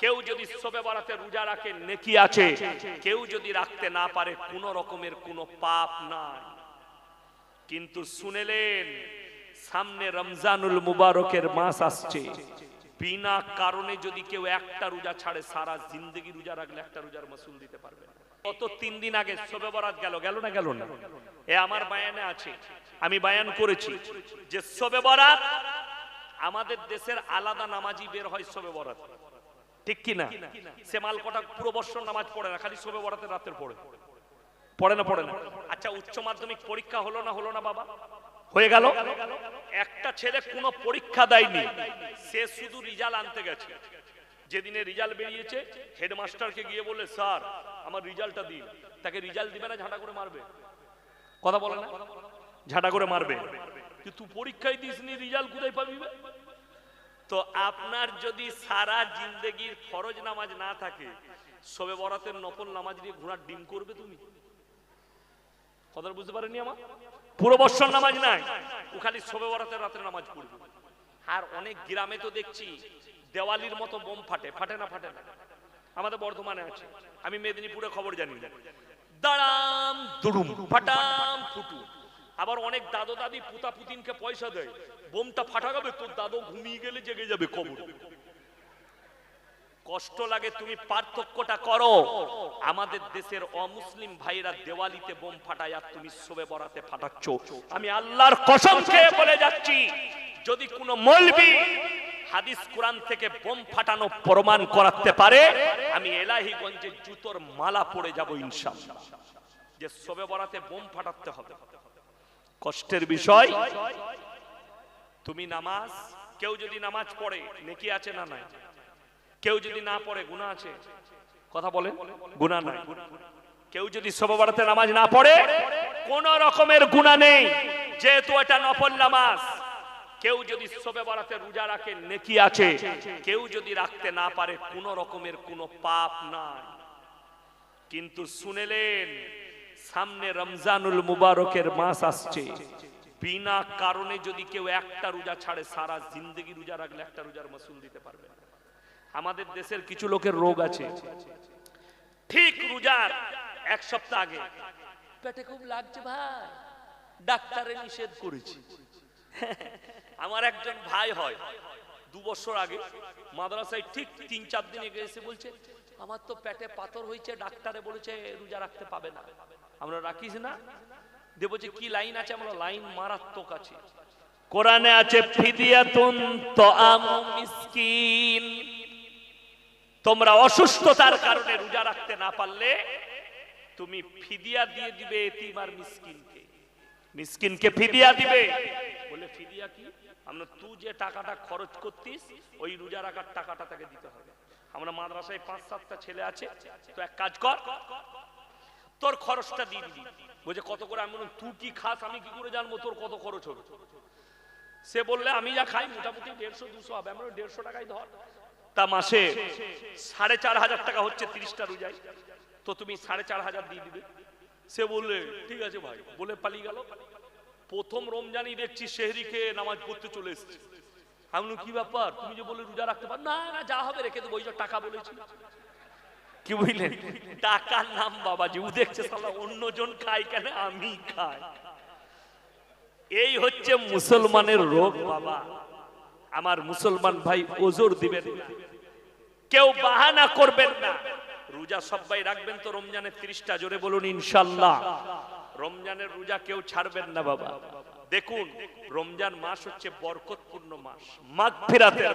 কেউ যদি সবে বরাতে রোজা রাখে, নেকি আছে। কেউ যদি রাখতে না পারে, কোন রকমের কোনো পাপ নাই। কিন্তু শুনেলেন, সামনে রমজানুল মুবারকের মাস আসছে। বিনা কারণে যদি কেউ একটা রোজা ছাড়ে, সারা জিন্দগি রোজা রাখলে একটা রোজার মাসুল দিতে পারবে। গত তিন দিন আগে সবে বরাত গেল গেল না গেল না? এ আমার বায়ানে আছে। আমি বায়ান করেছি যে সবে বরাত আমাদের দেশের আলাদা নামাজি বের হয় সবে বরাত। ঠিক কি না সে মাল কটা পুরো বৎসর নামাজ পড়ে না, খালি সবে বরাতে রাতের পড়ে। পড়ে না পড়ে না? আচ্ছা উচ্চ মাধ্যমিক পরীক্ষা হলো না হলো না, বাবা? হয়ে গেল? একটা ছেলে কোনো পরীক্ষা দেয়নি, সে শুধু রিজাল্ট আনতে গেছে। যেদিনে রিজাল্ট বেরিয়েছে, হেডমাস্টারকে গিয়ে বলে, স্যার, আমার রিজাল্টটা দিন। তাকে রিজাল্ট দিবে না, ঝাঁটা করে মারবে। কথা বলে না? ঝাঁটা করে মারবে। তুই পরীক্ষায় দিসনি, রিজাল্ট কোথায় পাবি? তো আপনার যদি সারা জিন্দগির ফরজ নামাজ না থাকে সবে বরাতের নফল নামাজ দিয়ে ঘোড়ার ডিম করবে তুমি? কথা বুঝতে পারেনি আমার? পুরো বৎসর নামাজ নাই, ও খালি সবে বরাতের রাতের নামাজ পড়বে। আর অনেক গ্রামে তো দেখছি, দেওয়ালির মতো বোম ফাটে ফাটে না ফাটে না? আমাদের বর্ধমানে আছে, আমি মেদিনীপুরে খবর জানি। দাঁড়াম, দুড়ুম, ফাটাম ফুটু আবার অনেক দাদু দাদি পুতা পুতিনকে পয়সা দেয়। বোমটা ফাটা যাবে তোর দাদু ঘুমিয়ে গেলে জেগে যাবে কবর। কষ্ট লাগে, তুমি পার্থক্যটা করো। আমাদের দেশের অমুসলিম ভাইরা দেওয়ালিতে বোম ফাটায় আর তুমি শোবে বরাতে ফাটাচ্ছ। আমি আল্লাহর কসম খেয়ে বলে যাচ্ছি, যদি কোনো মলবি হাদিস কোরআন থেকে বোম ফাটানো প্রমাণ করাতে পারে, আমি এলাহিগঞ্জে জুতোর মালা পড়ে যাব ইনশাআল্লাহ। যে শোবে বরাতে বোম ফাটাতে হবে। কষ্টের বিষয়। তুমি নামাজ, কেউ যদি নামাজ পড়ে, নেকি আছে না নাই? কেউ যদি না পড়ে গুণা আছে? কথা বলেন গুণা নাই। কেউ যদি সববারাতে নামাজ না পড়ে, কোন রকমের গুণা নেই, যেহেতু এটা নফল নামাজ। কেউ যদি সবে বরাতে রোজা রাখে, নেকি আছে? কেউ যদি রাখতে না পারে, কোন রকমের কোনো পাপ নাই। কিন্তু শুনেলেন সামনে রমজানুল মুবারকের মাস আসছে। বিনা কারণে যদি কেউ একটা রোজা ছাড়ে, সারা জিন্দগি রোজা রাখলে একটা রোজার মাসুল দিতে পারবে আমাদের দেশের কিছু লোকের রোগ আছে। ঠিক রোজার এক সপ্তাহ আগে। পেটে খুব লাগছে ভাই। ডাক্তারে নিষেধ করেছি। আমার একজন ভাই হয়, দু বছর আগে, মাদ্রাসায় ঠিক তিন চার দিন এগে এসে বলছে, আমার তো পেটে পাথর হয়েছে, ডাক্তারে বলেছে রোজা রাখতে পাবে না। আমরা রাখিস না। দেবো যে কি লাইন আছে, আমরা লাইন মারাত্মক আছে। কোরআনে আছে তোমরা অসুস্থতার কারণে রোজা রাখতে না পারলে তুমি ফিদিয়া দিয়ে দিবে এতিম আর মিসকিনকে। মিসকিনকে ফিদিয়া দিবে। বলে ফিদিয়া কি? আমরা তুই যে টাকাটা খরচ করতিস, ওই রোজা রাখার টাকাটা তাকে দিতে হবে। আমরা মাদ্রাসায় পাঁচ সাতটা ছেলে আছে, তো এক কাজ কর তোর খরচটা দিয়ে দিবি। বলছে, কত করে? আমি বললাম তুই কি খাস? আমি কি করে জানব তোর কত খরচ হবে? সে বললে, আমি যা খাই মোটামুটি দেড়শো, দুশো হবে। আমরা দেড়শো টাকাই ধর। তা মাসে সাড়ে চার হাজার টাকা হচ্ছে তিরিশটা রোজাই তো তুমি সাড়ে চার হাজার দিয়ে দিবে। সে বললে, ঠিক আছে ভাই। বলে পালিয়ে গেল। প্রথম রমজানই দেখছি শেহরি খেয়ে নামাজ পড়তে চলে এসছে। আমি কি ব্যাপার? তুমি যে বলে রোজা রাখতে পার না না, যা হবে রেখে দেবো। ওই টাকা বলেছি কি বুঝলেন টাকার নাম বাবাজি ও দেখছে সালা অন্যজন খায় কেন? আমি খাই। এই হচ্ছে মুসলমানের রোগ বাবা। আমার মুসলমান ভাই ওজোর দিবেন না। কেউ বাহানা করবেন না। রোজা সবাই রাখবেন তো রমজানের ত্রিশটা, জোরে বলুন ইনশাল্লাহ রমজানের রোজা কেউ ছাড়বেন না বাবা। দেখুন, রমজান মাস হচ্ছে বরকতপূর্ণ মাস মাঘ ফেরাতের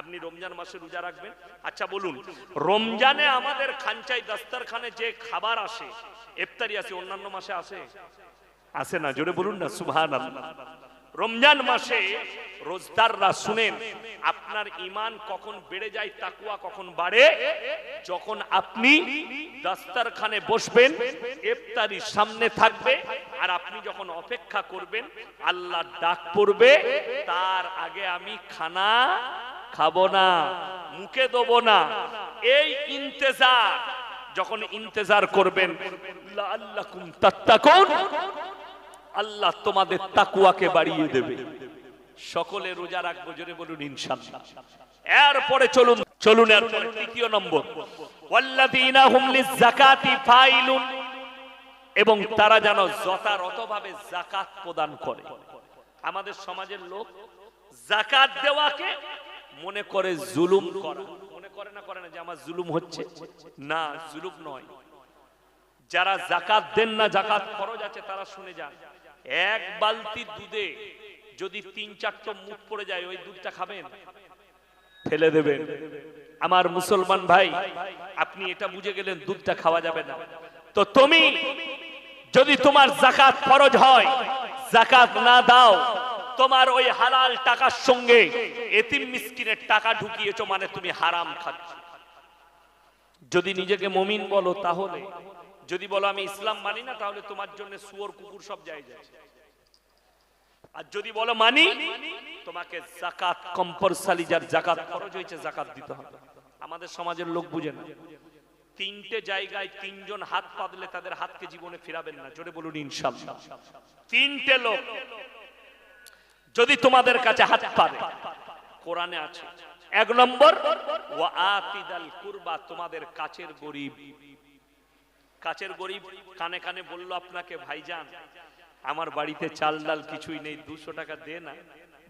আপনি রমজান মাসে রোজা রাখবেন? আচ্ছা বলুন, রমজানে আমাদের খানচাই দাস্তারখানে যে খাবার আসে, ইফতারি আসে, অন্যান্য মাসে আসে? আসে না, জোরে বলুন না সুবহান রমজান মাসে রোজদাররা শুনেন, আপনার ইমান কখন বেড়ে যায় তাকুয়া কখন বাড়ে? যখন আপনি দাস্তারখানে বসবেন, ইফতারি সামনে থাকবে, আর আপনি যখন অপেক্ষা করবেন, আল্লাহ ডাক পড়বে, তার আগে আমি খানা খাব না, মুখে দেবো না। এই ইন্তেজার, যখন ইন্তেজার করবেন আল্লাহ তোমাদের তাকুয়াকে বাড়িয়ে দেবে। সকলে রোজা রাখব, জোরে বলুন, ইনশাআল্লাহ। এরপরে চলুন চলুন তৃতীয় নম্বর। এবং তারা যেন যথাযথভাবে জাকাত প্রদান করে। আমাদের সমাজের লোক জাকাত দেওয়াকে মনে করে জুলুম করা। মনে করে না করে না যে আমার জুলুম হচ্ছে? না, জুলুম নয়। যারা জাকাত দেন না জাকাত খরচ আছে, তারা শুনে যান। এক বালতি দুধে যদি তিন চারটা মুখ পড়ে যায়, ওই দুধটা খাবেন? ফেলে দেবেন। আমার মুসলমান ভাই, আপনি এটা বুঝে গেলেন, দুধটা খাওয়া যাবে না। তো তুমি, যদি তোমার জাকাত ফরজ হয় জাকাত না দাও তোমার ওই হালাল টাকার সঙ্গে এতিম মিসকিনের টাকা ঢুকিয়েছো মানে তুমি হারাম খাচ্ছ। যদি নিজেকে মমিন বলো তাহলে, যদি বলো আমি ইসলাম মানি না, তাহলে তোমার জন্য সুয়র কুকুর সব যায় যায় আর যদি বলো মানি, তোমাকে জাকাত কম্পালসারি যার জাকাত খরচ হয়েছে জাকাত দিতে হবে। আমাদের সমাজের লোক বুঝে না। তিনটে জায়গায় তিনজন হাত পাতলে তাদের হাতকে জীবনে ফিরাবেন না। জোরে বলুন ইনশাল্লাহ। তিনটে লোক। যদি তোমাদের কাছে হাত পারে, কোরআনে আছে, এক নম্বর কুরবা, তোমাদের কাছের গরিব। কাছের গরিব কানে কানে বলল, আপনাকে ভাইজান, আমার বাড়িতে চাল ডাল কিছুই নেই, দুশো টাকা দে না,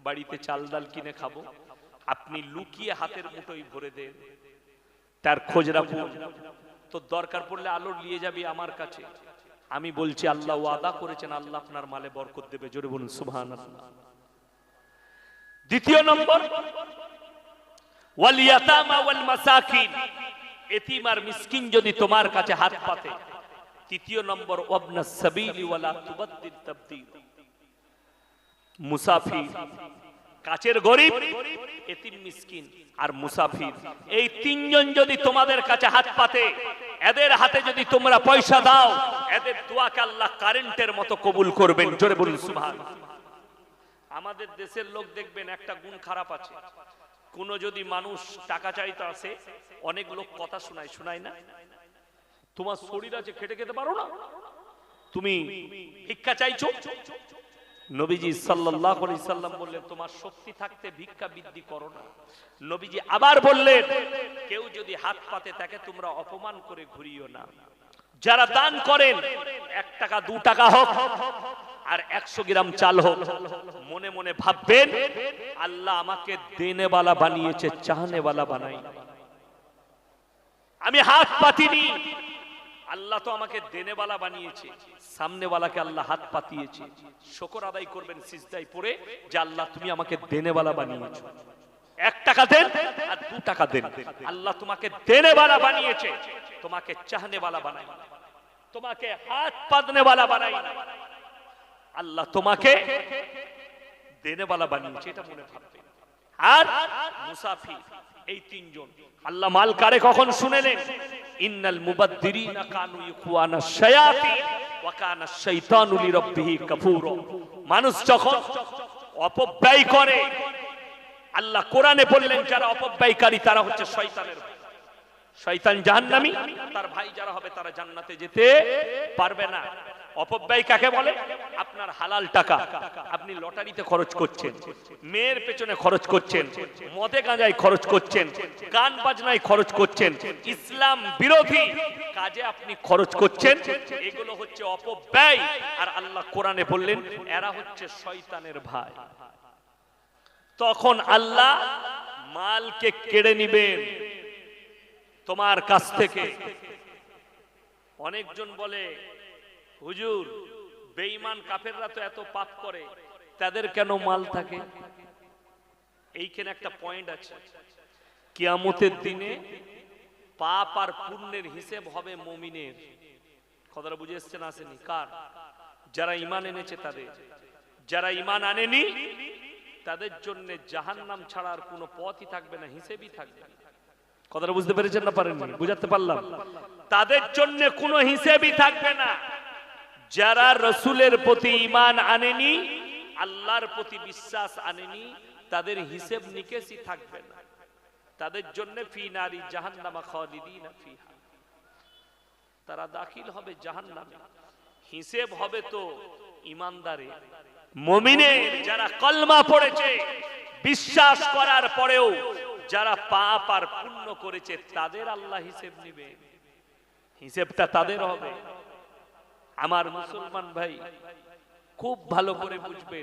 বাড়িতে চাল ডাল কিনে খাব। আপনি লুকিয়ে হাতের মুঠোই ভরে দেন তার খোঁজ রাখুন তো দরকার পড়লে আলো নিয়ে যাবি আমার কাছে। আমি বলছি, আল্লাহ ওয়াদা করেছেন, আল্লাহ আপনার মালে বরকত দেবে। জোরে বলুন সুবহান দ্বিতীয় নম্বর যদি তোমার কাছে হাত পাতে। তৃতীয় নম্বর মুসাফির, কাছের গরিব, এতিম, মিসকিন আর মুসাফির। এই তিনজন যদি তোমাদের কাছে হাত পাতে, এদের হাতে যদি তোমরা পয়সা দাও, এদের দোয়াকে আল্লাহ কারেন্টের মতো কবুল করবেন। জোরে বলুন সুবহান আমাদের দেশের লোক দেখবেন একটা গুণ খারাপ আছে। কোন যদি মানুষ টাকা চাইতে আসে, অনেক লোক কথা শোনায় শোনায় না? তোমার শরীর আছে, খেটে খেতে পারো না? তুমি ভিক্ষা চাইছো? নবীজি আলাইহি সাল্লাম বললেন, তোমার শক্তি থাকতে ভিক্ষা বৃদ্ধি করো না। নবীজি আবার বললেন, কেউ যদি হাত পাতে তাকে তোমরা অপমান করে ঘুরিও না। যারা দান করেন, এক টাকা, দু টাকা হোক আর একশো গ্রাম চাল হোক। মনে মনে ভাববেন, আল্লাহ আমাকে দেনেওয়ালা বানিয়েছে চাহনেওয়ালা বানাই। আমি হাত পাতিনি। আল্লাহ তো আমাকে দেনেওয়ালা বানিয়েছে, সামনেওয়ালাকে আল্লাহ হাত পাতিয়েছে। শকর আদায় করবেন সিজদাই পড়ে যে আল্লাহ তুমি আমাকে দেনেওয়ালা বানিয়েছো। এক টাকা দেন আর দু টাকা দেন। আল্লাহ তোমাকে দেনেওয়ালা বানিয়েছে, তোমাকে চাহনেওয়ালা বানাই। তোমাকে হাত পাতনেওয়ালা বানাই। আল্লাহ তোমাকে দেনেওয়ালা বানিয়েছে, এটা মনে ভাববে আর মুসাফির, এই তিনজন। আল্লাহ মাল কারে কখন শুনেলেন? ইন্নাল মুবাদ্দিরিনা কানু ইখওয়ানা শায়াতিন ওয়া কানা শাইতানু লিরাব্বিহি কাফুর। মানুষ যখন অপব্যয় করে, আল্লাহ কোরআনে বললেন, যারা অপব্যয়কারী, তারা হচ্ছে শয়তানের শয়তান জাহান্নামী, তার ভাই যারা হবে, তারা জান্নাতে যেতে পারবে না। অপব্যয় কাকে বলে? আপনার হালাল টাকা। আপনি লটারিতে খরচ করছেন। মেয়ের পেছনে খরচ করছেন। মদে গাঁজায় খরচ করছেন। গান বাজনায় খরচ করছেন। ইসলাম বিরোধী কাজে আপনি খরচ করছেন। এগুলো হচ্ছে অপব্যয়। আর আল্লাহ কোরআনে বললেন, এরা হচ্ছে শয়তানের ভাই। তখন আল্লাহ মালকে কেড়ে নিবেন তোমার কাছ থেকে। অনেকজন বলে হুজুর, বেঈমান কাফেররা তো এত পাপ করে, তাদের কেন মাল থাকে? এইখানে একটা পয়েন্ট আছে। কিয়ামতের দিনে পাপ আর পুণ্যের হিসেব হবে মমিনের। কথাটা বুঝে এসছেন আসেনি কার? যারা ইমান এনেছে তাদের। যারা ইমান আনেনি, তাদের জন্য জাহান্নাম ছাড়া আর কোনো পথই থাকবে না, হিসেবই থাকবে না। কথাটা বুঝতে পেরেছেন না পারেন বুঝাতে পারলাম। তাদের জন্য কোনো হিসেবই থাকবে না। যারা রসুলের প্রতি ইমান আনেনি, আল্লাহর প্রতি বিশ্বাস আনেনি, তাদের হিসেব নিকেশই থাকবে না। তাদের জন্য ফি নারী জাহান্নামা খালিদিনা ফিহা। তারা দাখিল হবে জাহান্নামে। হিসেব হবে তো ইমানদারে মমিনে যারা কলমা পড়েছে, বিশ্বাস করার পরেও যারা পাপ আর পুণ্য করেছে, তাদের আল্লাহ হিসেব নিবে। হিসেবটা তাদের হবে। আমার মুসলমান ভাই খুব ভালো করে বুঝবেন।